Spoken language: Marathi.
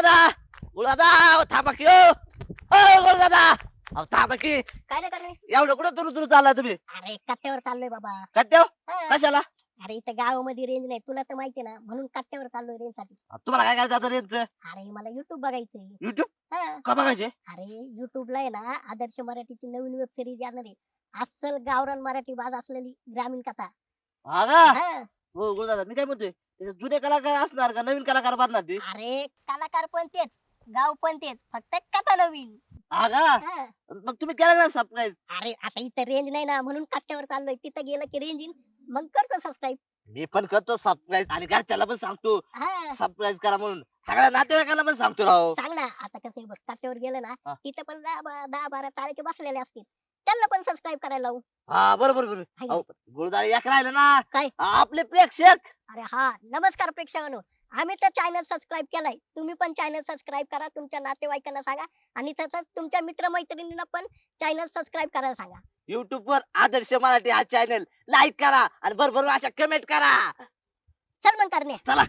गुरुदादा गुरुदादा अहो, थांबा की हो गुरुदादा अहो थांबा की काय नाही करणे एवढं कुठं दुरू दुरू चालला तुम्ही अरे कट्ट्यावर चाललोय बाबा कट्ट्याव हा. कशाला अरे इथं गावामध्ये रेंज नाही तुला तर माहिती ना म्हणून कट्ट्यावर चाललोय रेंजसाठी तुम्हाला काय करायचं आता रेंजच अरे मला युट्यूब बघायचंय युट्यूब हा. का बघायचे अरे युट्यूबला आहे ना आदर्श मराठीची नवीन वेब सिरीज येणार आहे अस्सल गावरान मराठी बाज असलेली ग्रामीण कथा हा का हा. हो गुरुदादा मी काय म्हणतोय? त्याच्यात जुने कलाकार असणार का नवीन कलाकार बनणार ते? अरे कलाकार पण तेच गाव पण तेच फक्त कथा नवीन. हा का? हा. मग तुम्ही केला ना सबस्क्राईब अरे आता इथं रेंज नाही ना म्हणून कट्ट्यावर चाललोय. तिथं गेलं की रेंज येईल मग करतो सबस्क्राईब मी पण करतो सबस्क्राईब आणि घरच्याला पण सांगतो. हा. सबस्क्राईब करा म्हणून. सगळ्या नातेवाईकांना पण सांगतो राव. सांग ना आता कसं आहे बघ कट्ट्यावर गेलं ना हा. तिथं पण दहा बा- दहा बारा तारखे बसलेले असतील. त्यांना पण सबस्क्राईब करायला लावू. हा बरोबर बरोबर हाय. गुरुदादा एक राहिलं ना. काय? आपले प्रेक्षक. अरे हा नमस्कार प्रेक्षकांनो. आम्ही तर चॅनल सबस्क्राईब केलाय. तुम्ही पण चॅनल सबस्क्राईब करा. तुमच्या नातेवाईकांना सांगा. आणि तसंच तुमच्या मित्रमैत्रिणींना पण चॅनल सबस्क्राईब करायला सांगा. युट्यूब वर आदर्श मराठी हा चॅनल लाईक करा. आणि बरोबर अशा कमेंट करा. चल मग करणे चला.